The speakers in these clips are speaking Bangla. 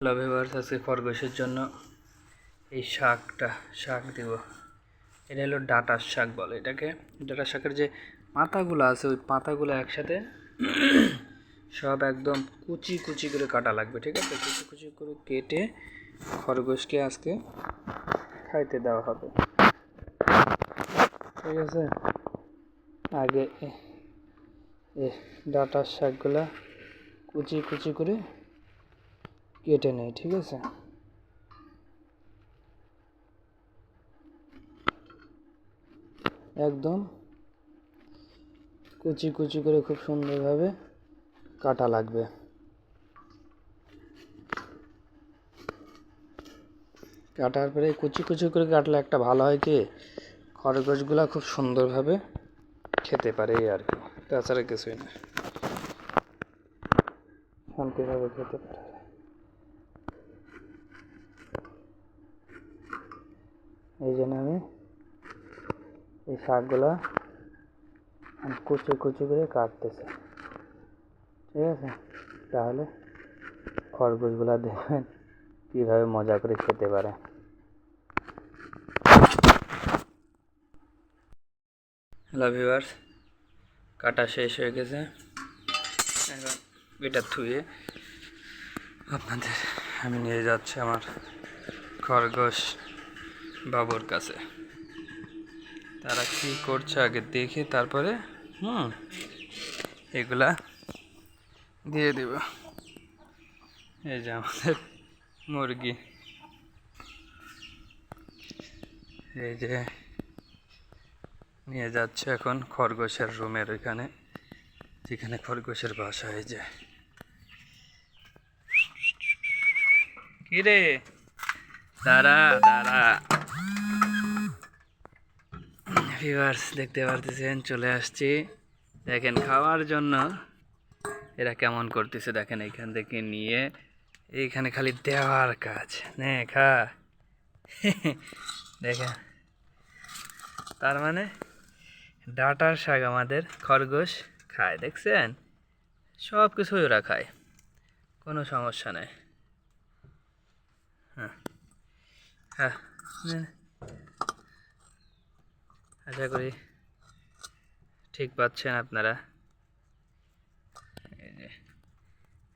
হ্যালো ভিউয়ার্স আজকে খরগোশের জন্য এই শাকটা, শাক দিব। এটা হলো ডাটার শাক বলে। এটাকে, ডাটার শাকের যে পাতাগুলো আছে, ওই পাতাগুলো একসাথে সব একদম কুচি কুচি করে কাটা লাগবে, ঠিক আছে? কুচি কুচি করে কেটে খরগোশকে আজকে খাইতে দেওয়া হবে। ঠিক আছে? আগে এ ডাটার শাকগুলা কুচি কুচি করে কেটে নেই ঠিক আছে? একদম কুচি কুচি করে খুব সুন্দরভাবে কাটা লাগবে। কাটার পরে কুচি কুচি করে কাটলে একটা ভালো হয় কি, খরগোশগুলা খুব সুন্দরভাবে খেতে পারে আর কি, তাছাড়া কিছুই না। শান্তিভাবে খেতে পারে। এই জন্য আমি এই শাকগুলা কুচি কুচি করে কাটতেছি। ঠিক আছে? তাহলে খরগোশগুলা দেখবেন কীভাবে মজা করে খেতে পারে। হ্যালো ভিউয়ার্স কাটা শেষ হয়ে গেছে। এখন এটা ধুয়ে আপনাদের আমি নিয়ে যাচ্ছি আমার খরগোশ। বাবুর কাছে। তারা কি করছে আগে দেখে তারপরে, হুম, এগুলা দিয়ে দেব। এই যে আমাদের মুরগি। এই যে নিয়ে যাচ্ছে এখন খরগোশের রুমের ওইখানে, যেখানে খরগোশের বাসা, এই যে। কি রে দাঁড়া দাঁড়া। ভিউয়ার্স দেখতে পারতেছেন, চলে আসছি। দেখেন, খাওয়ার জন্য এরা কেমন করতেছে, দেখেন, এইখান থেকে নিয়ে এইখানে খালি দেওয়ার কাজ। নে, খা। দেখেন, তার মানে ডাটার শাক আমাদের খরগোশ খায়, দেখছেন? সব কিছুই ওরা খায়, কোনো সমস্যা নেই। হ্যাঁ হ্যাঁ। আশা করি ঠিক পাচ্ছেন আপনারা। এই যে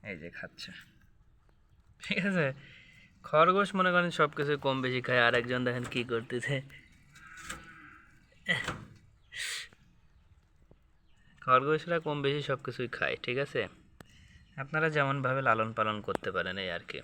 এই যে খাচ্ছে। ঠিক আছে? খরগোশ মনে করেন সব কিছু কম বেশি খায় আর একজন দেখেন কি করতেছে। খরগোশরা কম বেশি সব কিছুই খায়, ঠিক আছে? আপনারা যেমনভাবে লালন পালন করতে পারেন এই আর কি।